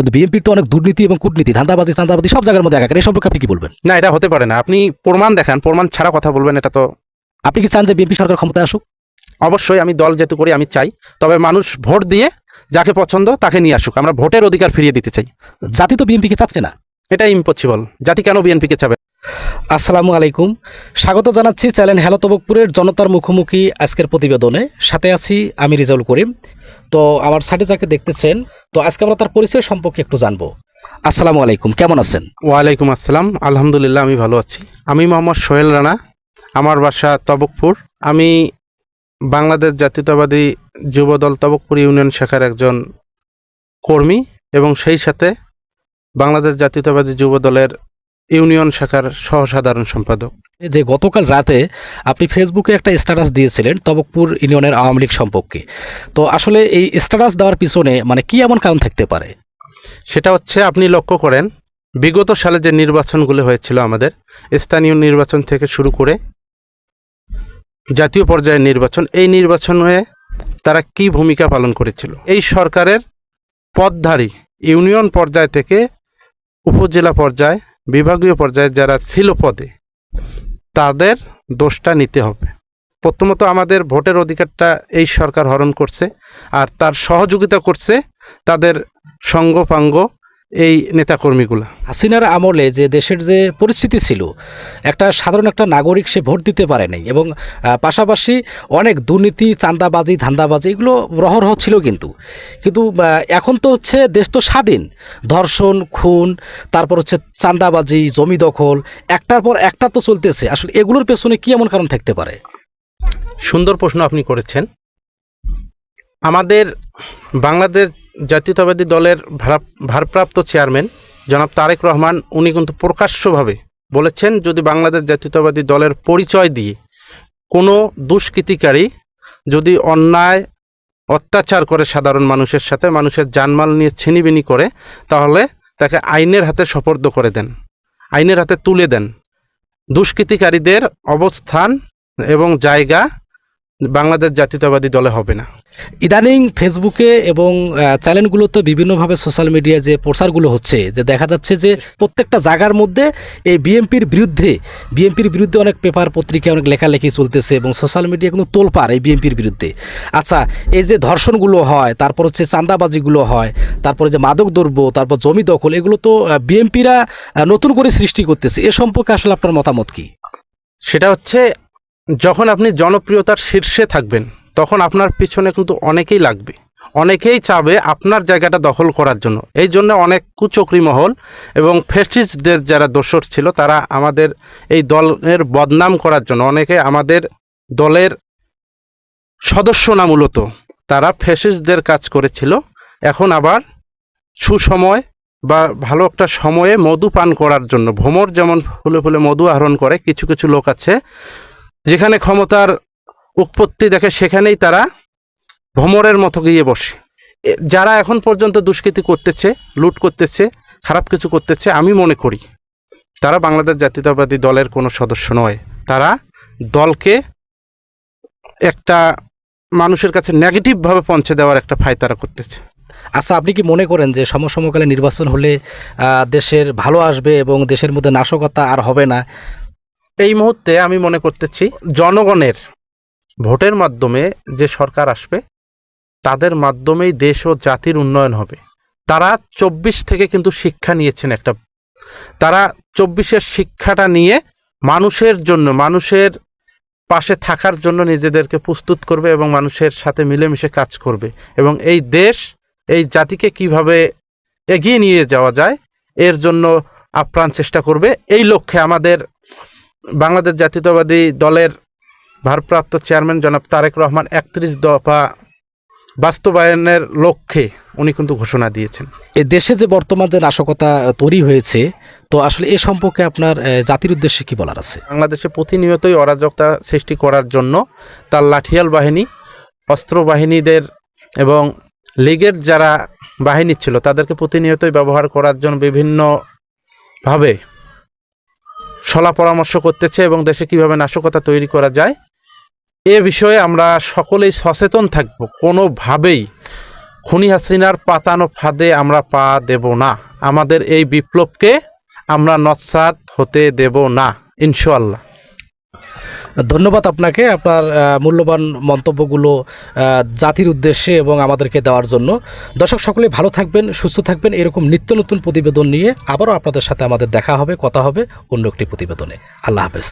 কিন্তু বিএনপির তো অনেক দুর্নীতি এবং কূটনীতি ধান্দাবাজি চান্দাবাজি সব জায়গার মধ্যে একাকার এই সম্পর্কে আপনি কি বলবেন? না এটা হতে পারে না। আপনি প্রমাণ দেখান প্রমাণ ছাড়া কথা বলবেন এটা তো আপনি কি চান যে বিএনপি সরকার ক্ষমতায় আসুক? অবশ্যই আমি দল যেহেতু করি আমি চাই। তবে মানুষ ভোট দিয়ে যাকে পছন্দ তাকে নিয়ে আসুক। আমরা ভোটের অধিকার ফিরিয়ে দিতে চাই। জাতি তো বিএনপিকে চাচ্ছে না। এটা ইম্পসিবল জাতি কেন বিএনপিকে চাবে? আসসালামু আলাইকুম। স্বাগত জানাচ্ছি চ্যানেল হ্যালো তবকপুরের জনতার মুখোমুখি আজকের প্রতিবেদনে। সাথে আছি আমি রিজাউল করিম। তো আমার সাইডে যাকে দেখতেছেন, তো আজকে আমরা তার পরিচয় সম্পর্কে একটু জানব। আসসালামু আলাইকুম, কেমন আছেন? ওয়ালাইকুম আসসালাম, আলহামদুলিল্লাহ আমি ভালো আছি। আমি মোহাম্মদ সোহেল রানা, আমার বাসা তবকপুর। আমি বাংলাদেশ জাতীয়তাবাদী যুবদল তবকপুর ইউনিয়ন শাখার একজন কর্মী এবং সেই সাথে বাংলাদেশ জাতীয়তাবাদী যুবদলের ইউনিয়ন শাখার সহসাধারণ সম্পাদক। যে গতকাল রাতে আপনি ফেসবুকে একটা স্ট্যাটাস দিয়েছিলেন তবকপুর ইউনিয়নের আওয়ামী লীগ সম্পর্কে। তো আসলে এই স্ট্যাটাস দেওয়ার পিছনে মানে কি এমন কারণ থাকতে পারে? সেটা হচ্ছে আপনি লক্ষ্য করেন, বিগত সালে যে নির্বাচনগুলো হয়েছিল আমাদের, স্থানীয় নির্বাচন থেকে শুরু করে জাতীয় পর্যায়ের নির্বাচন, এই নির্বাচনে তারা কি ভূমিকা পালন করেছিল? এই সরকারের পদধারী ইউনিয়ন পর্যায় থেকে উপজেলা পর্যায়, বিভাগীয় পর্যায়ে যারা ছিল পদে তাদের দোষটা নিতে হবে। প্রথমত আমাদের ভোটের অধিকারটা এই সরকার হরণ করছে, আর তার সহযোগিতা করছে তাদের সঙ্গপাঙ্গ এই নেতাকর্মীগুলা। হাসিনার আমলে যে দেশের যে পরিস্থিতি ছিল একটা সাধারণ একটা নাগরিক সে ভোট দিতে পারে নাই এবং পাশাপাশি অনেক দুর্নীতি চান্দাবাজি ধান্দাবাজি এগুলো রহরহ ছিল কিন্তু। কিন্তু এখন তো হচ্ছে দেশ তো স্বাধীন। ধর্ষণ খুন তারপর হচ্ছে চান্দাবাজি জমি দখল একটার পর একটা তো চলতেছে। আসলে এগুলোর পেছনে কি এমন কারণ থাকতে পারে? সুন্দর প্রশ্ন আপনি করেছেন। আমাদের বাংলাদেশ জাতীয়তাবাদী দলের ভারপ্রাপ্ত চেয়ারম্যান জনাব তারেক রহমান, উনি কিন্তু প্রকাশ্যভাবে বলেছেন, যদি বাংলাদেশ জাতীয়তাবাদী দলের পরিচয় দিয়ে কোনো দুষ্কৃতিকারী যদি অন্যায় অত্যাচার করে সাধারণ মানুষের সাথে, মানুষের জানমাল নিয়ে ছিনিবিনি করে, তাহলে তাকে আইনের হাতে সোপর্দ করে দেন, আইনের হাতে তুলে দেন। দুষ্কৃতিকারীদের অবস্থান এবং জায়গা বাংলাদেশ জাতীয়তাবাদী দলে হবে না। ইদানিং ফেসবুকে এবং চ্যানেলগুলোতে বিভিন্নভাবে সোশ্যাল মিডিয়ায় যে প্রচারগুলো হচ্ছে যে দেখা যাচ্ছে যে প্রত্যেকটা জায়গার মধ্যে এই বিএনপির বিরুদ্ধে বিএনপির বিরুদ্ধে অনেক পেপার পত্রিকায় অনেক লেখালেখি চলতেছে এবং সোশ্যাল মিডিয়া কিন্তু তোলপাড় এই বিএনপির বিরুদ্ধে। আচ্ছা এই যে ধর্ষণগুলো হয় তারপর হচ্ছে চাঁদাবাজিগুলো হয় তারপরে যে মাদক দ্রব্য তারপর জমি দখল এগুলো তো বিএনপিরা নতুন করে সৃষ্টি করতেছে। এ সম্পর্কে আসলে আপনার মতামত কি? সেটা হচ্ছে যখন আপনি জনপ্রিয়তার শীর্ষে থাকবেন, তখন আপনার পিছনে কিন্তু অনেকেই লাগবে। অনেকেই চাবে আপনার জায়গাটা দখল করার জন্য। এই জন্য অনেক কুচক্রি মহল এবং ফেসিস্টদের যারা দোসর ছিল, তারা আমাদের এই দলের বদনাম করার জন্য, অনেকে আমাদের দলের সদস্য না মূলত, তারা ফেসিস্টদের কাজ করেছিল। এখন আবার সুসময় বা ভালো একটা সময়ে মধু পান করার জন্য ভ্রমর যেমন ফুলে ফুলে মধু আহরণ করে, কিছু কিছু লোক আছে যেখানে ক্ষমতার উৎপত্তি দেখে সেখানেই তারা ভ্রমরের মতো গিয়ে বসে। যারা এখন পর্যন্ত দুষ্কৃতি করতেছে, লুট করতেছে, খারাপ কিছু করতেছে, আমি মনে করি তারা বাংলাদেশ জাতীয়তাবাদী দলের কোনো সদস্য নয়। তারা দলকে একটা মানুষের কাছে নেগেটিভভাবে পৌঁছে দেওয়ার একটা ফাই তারা করতেছে। আচ্ছা আপনি কি মনে করেন যে সমসমকালে নির্বাচন হলে দেশের ভালো আসবে এবং দেশের মধ্যে নাশকতা আর হবে না? এই মুহূর্তে আমি মনে করতেছি জনগণের ভোটের মাধ্যমে যে সরকার আসবে, তাদের মাধ্যমেই দেশ ও জাতির উন্নয়ন হবে। তারা চব্বিশ থেকে কিন্তু শিক্ষা নিয়েছেন একটা, তারা চব্বিশের শিক্ষাটা নিয়ে মানুষের জন্য, মানুষের পাশে থাকার জন্য নিজেদেরকে প্রস্তুত করবে এবং মানুষের সাথে মিলেমিশে কাজ করবে। এবং এই দেশ, এই জাতিকে কীভাবে এগিয়ে নিয়ে যাওয়া যায়, এর জন্য আপ্রাণ চেষ্টা করবে, এই লক্ষ্যে আমাদের বাংলাদেশ জাতীয়তাবাদী দলের ভারপ্রাপ্ত চেয়ারম্যান জনাব তারেক রহমান একত্রিশ দফা বাস্তবায়নের লক্ষ্যে উনি কিন্তু ঘোষণা দিয়েছেন। এ দেশে যে বর্তমান যে নাশকতা তৈরি হয়েছে তো আসলে এ সম্পর্কে আপনার জাতির উদ্দেশ্যে কি বলার আছে? বাংলাদেশে প্রতিনিয়তই অরাজকতা সৃষ্টি করার জন্য তার লাঠিয়াল বাহিনী অস্ত্র বাহিনীদের এবং লীগের যারা বাহিনী ছিল তাদেরকে প্রতিনিয়তই ব্যবহার করার জন্য বিভিন্নভাবে সলা পরামর্শ করতেছে এবং দেশে কীভাবে নাশকতা তৈরি করা যায়, এ বিষয়ে আমরা সকলেই সচেতন থাকব। কোনোভাবেই খুনি হাসিনার পাতানো ফাঁদে আমরা পা দেব না। আমাদের এই বিপ্লবকে আমরা নৎসাত হতে দেব না, ইনশাআল্লাহ। ধন্যবাদ আপনাকে, আপনার মূল্যবান মন্তব্যগুলো জাতির উদ্দেশ্যে এবং আমাদেরকে দেওয়ার জন্য। দর্শক সকলে ভালো থাকবেন, সুস্থ থাকবেন, এরকম নিত্য নতুন প্রতিবেদন নিয়ে আবারও আপনাদের সাথে আমাদের দেখা হবে, কথা হবে অন্য একটি প্রতিবেদনে। আল্লাহ হাফেজ।